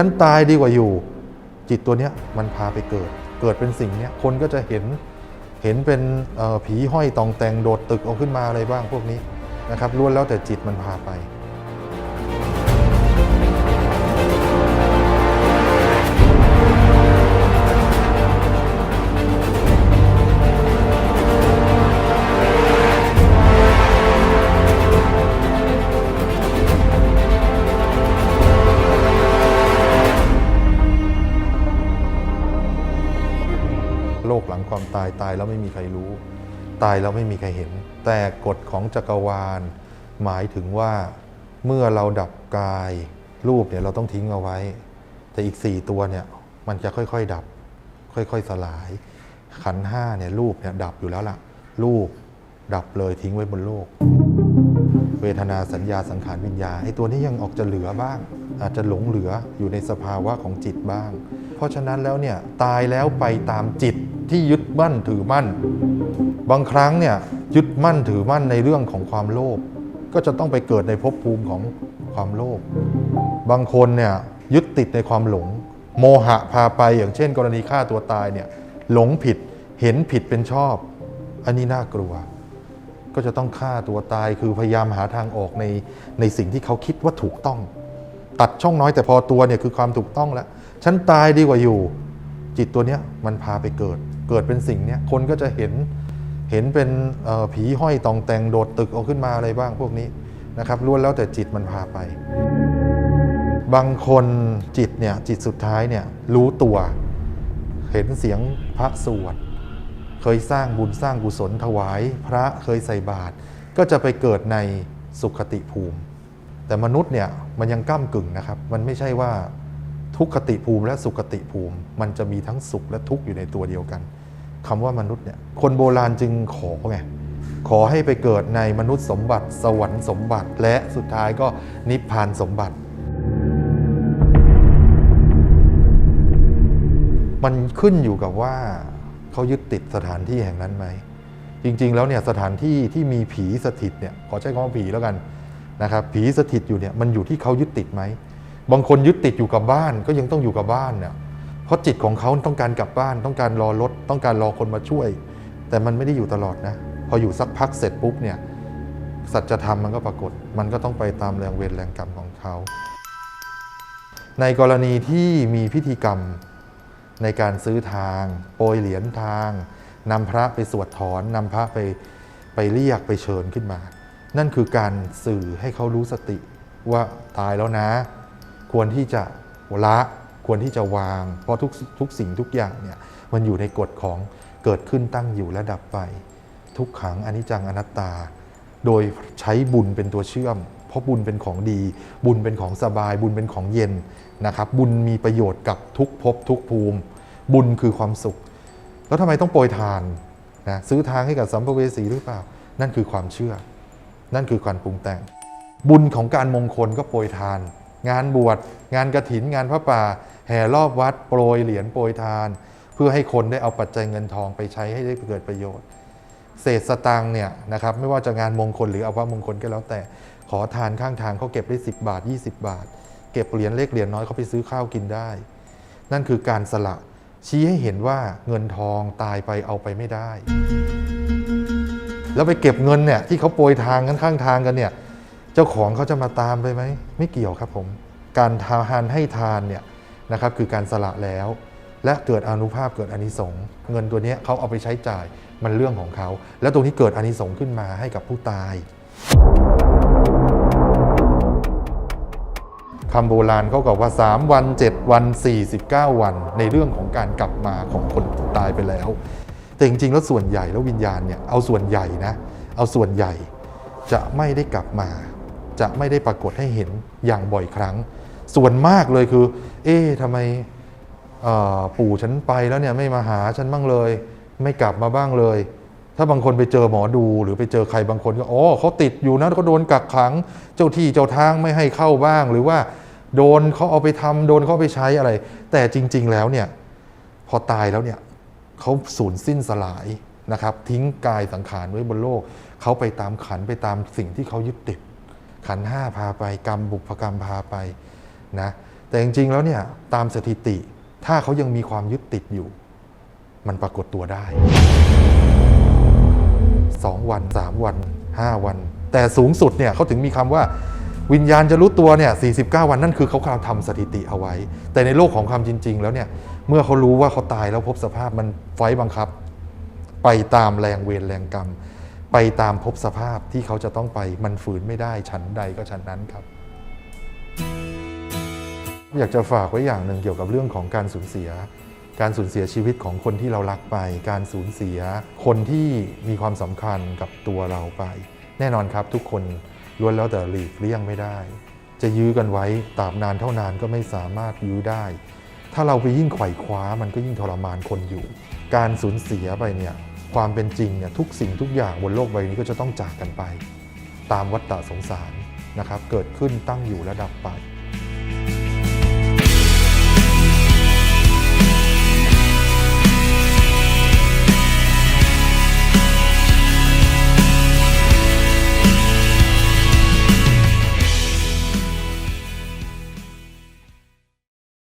ฉันตายดีกว่าอยู่ จิตตัวเนี้ยมันพาไปเกิด เกิดเป็นสิ่งเนี้ยคนก็จะเห็นเห็นเป็นผีห้อยตองแตงโดดตึกเอาขึ้นมาอะไรบ้างพวกนี้นะครับล้วนแล้วแต่จิตมันพาไป ตายตายแล้วไม่มีใครรู้ ตายแล้วไม่มีใครเห็น แต่กฎของจักรวาล หมายถึงว่าเมื่อเราดับกาย รูปเนี่ยเราต้องทิ้งเอาไว้ แต่อีกสี่ตัวเนี่ยมันจะค่อยๆดับ ค่อยๆสลาย ขันห้าเนี่ยรูปเนี่ยดับอยู่แล้วล่ะรูปดับเลยทิ้งไว้บนโลก เวทนาสัญญาสังขารวิญญาไอ้ตัวนี้ยังออกจะเหลือบ้าง อาจจะหลงเหลืออยู่ในสภาวะของจิตบ้าง เพราะฉะนั้นแล้วเนี่ยตายแล้วไปตามจิต ที่ยึดมั่นถือมั่น บางครั้งเนี่ยยึดมั่นถือมั่นในเรื่องของความโลภก็จะต้องไปเกิดในภพภูมิของความโลภบางคนเนี่ยยึดติดในความหลง โมหะพาไปอย่างเช่น กรณีฆ่าตัวตายเนี่ยหลงผิดเห็นผิดเป็นชอบ อันนี้น่ากลัว ก็จะต้องฆ่าตัวตายคือพยายามหาทางออกในในสิ่งที่เขาคิดว่าถูกต้อง ตัดช่องน้อยแต่พอตัวเนี่ยคือความถูกต้องแล้วฉันตายดีกว่าอยู่ จิตตัวเนี้ยมันพาไปเกิด เกิดเป็นสิ่งเนี้ยคนก็จะเห็นเห็นเป็นผีห้อยตองแตงโดดตึกเอาขึ้นมาอะไรบ้างพวกนี้นะครับล้วนแล้วแต่จิตมันพาไป บางคนจิตเนี่ยจิตสุดท้ายเนี่ยรู้ตัว เห็นเสียงพระสวดเคยสร้างบุญสร้างกุศลถวาย พระเคยใส่บาตรก็จะไปเกิดในสุขติภูมิ แต่มนุษย์เนี่ยมันยังก้ากึ่งนะครับ มันไม่ใช่ว่าทุกขติภูมิและสุขติภูมิ มันจะมีทั้งสุขและทุกข์อยู่ในตัวเดียวกัน คำว่ามนุษย์เนี่ยคนโบราณจึงขอไงขอให้ไปเกิดในมนุษย์สมบัติ สวรรค์สมบัติ และสุดท้ายก็นิพพานสมบัติ มันขึ้นอยู่กับว่าเขายึดติดสถานที่แห่งนั้นไหม จริงๆ แล้วเนี่ยสถานที่ที่มีผีสถิตเนี่ยขอใช้คำว่าผีแล้วกันนะครับผีสถิตอยู่เนี่ยมันอยู่ที่เขายึดติดไหม บางคนยึดติดอยู่กับบ้านก็ยังต้องอยู่กับบ้านเนี่ย เพราะจิตของเขาต้องการกลับบ้าน ต้องการรอรถ ต้องการรอคนมาช่วย แต่มันไม่ได้อยู่ตลอดนะ พออยู่สักพักเสร็จปุ๊บเนี่ยสัจธรรมมันก็ปรากฏ มันก็ต้องไปตามแรงเวรแรงกรรมของเขา ในกรณีที่มีพิธีกรรมในการซื้อทางโปรยเหรียญทางนำพระไปสวดถอนนำพระไปไปเรียกไปเชิญขึ้นมา นั่นคือการสื่อให้เขารู้สติว่าตายแล้วนะ ควรที่จะละ ควรที่จะวาง เพราะทุกทุกสิ่งทุกอย่างเนี่ยมันอยู่ในกฎของเกิดขึ้นตั้งอยู่และดับไป ทุกขังอนิจจังอนัตตา โดยใช้บุญเป็นตัวเชื่อม เพราะบุญเป็นของดี บุญเป็นของสบาย บุญเป็นของเย็นนะครับ บุญมีประโยชน์กับทุกภพทุกภูมิ บุญคือความสุข แล้วทำไมต้องโปรยทานนะซื้อทางให้กับสัมภเวสีหรือเปล่า นั่นคือความเชื่อ นั่นคือการปรุงแต่ง บุญของการมงคลก็โปรยทาน งานบวชงานกระถินงานพระป่า แห่รอบวัดโปรยเหรียญโปรยทาน เพื่อให้คนได้เอาปัจจัยเงินทองไปใช้ให้ได้เกิดประโยชน์ เศษสตางค์เนี่ยนะครับไม่ว่าจะงานมงคลหรืออภมงคลก็แล้วแต่ ขอทานข้างทางเขาเก็บได้ 10 บาท 20 บาท เก็บเหรียญเล็กเหรียญน้อยเขาไปซื้อข้าวกินได้ นั่นคือการสละชี้ให้เห็นว่าเงินทองตายไปเอาไปไม่ได้ แล้วไปเก็บเงินเนี่ยที่เขาโปรยทางกันข้างทางกันเนี่ยเจ้าของเขาจะมาตามไปไหมไม่เกี่ยวครับผม การทานให้ทานเนี่ย นะครับคือการสละแล้ว และเกิดอนุภาพเกิดอานิสงส์เงินตัวนี้เขาเอาไปใช้จ่ายมันเรื่องของเขา แล้วตรงที่เกิดอานิสงส์ขึ้นมาให้กับผู้ตายคำโบราณเขาบอกว่า 3 วัน 7 วัน 49 วัน ในเรื่องของการกลับมาของคนตายไปแล้ว แต่จริงๆ แล้วส่วนใหญ่แล้ววิญญาณเนี่ยเอาส่วนใหญ่นะ เอาส่วนใหญ่จะไม่ได้กลับมา จะไม่ได้ปรากฏให้เห็นอย่างบ่อยครั้ง ส่วนมากเลยคือ เอ๊ะทำไมปู่ฉันไปแล้วเนี่ยไม่มาหาฉันบ้างเลย ไม่กลับมาบ้างเลย ถ้าบางคนไปเจอหมอดูหรือไปเจอใครบางคนก็อ๋อเขาติดอยู่นะเขาโดนกักขัง เจ้าที่เจ้าทางไม่ให้เข้าบ้าง หรือว่าโดนเขาเอาไปทำโดนเขาไปใช้อะไร แต่จริง ๆแล้วเนี่ยพอตายแล้วเนี่ยเขาสูญสิ้นสลายนะครับ ทิ้งกายสังขารไว้บนโลกเขาไปตามขันไปตามสิ่งที่เขายึดติดขันห้าพาไปกรรมบุพกรรมพาไป นะแต่จริงๆแล้วเนี่ยตามสถิติถ้าเขายังมีความยึดติดอยู่ มันปรากฏตัวได้ 2 วัน 3 วัน 5 วัน แต่สูงสุดเนี่ยเขาถึงมีคำว่าวิญญาณจะรู้ตัวเนี่ย 49 วันนั่นคือเขากำลังทำสถิติเอาไว้ แต่ในโลกของความจริง ๆ แล้วเนี่ย เมื่อเขารู้ว่าเขาตายแล้วพบสภาพมันไฟบังคับ ไปตามแรงเวรแรงกรรม ไปตามพบสภาพที่เขาจะต้องไป มันฝืนไม่ได้ฉันใดก็ฉันนั้นครับ อยากจะฝากไว้อย่างหนึ่งเกี่ยวกับเรื่องของการสูญเสีย การสูญเสียชีวิตของคนที่เรารักไป การสูญเสียคนที่มีความสำคัญกับตัวเราไป แน่นอนครับทุกคนล้วนแล้วแต่หลีกเลี่ยงไม่ได้ จะยื้อกันไว้ตราบนานเท่านานก็ไม่สามารถยื้อได้ ถ้าเราไปยิ่งไขว่คว้ามันก็ยิ่งทรมานคนอยู่ การสูญเสียไปเนี่ยความเป็นจริงเนี่ยทุกสิ่งทุกอย่างบนโลกใบนี้ก็จะต้องจากกันไป ตามวัฏฏะสงสารนะครับเกิดขึ้นตั้งอยู่และดับไป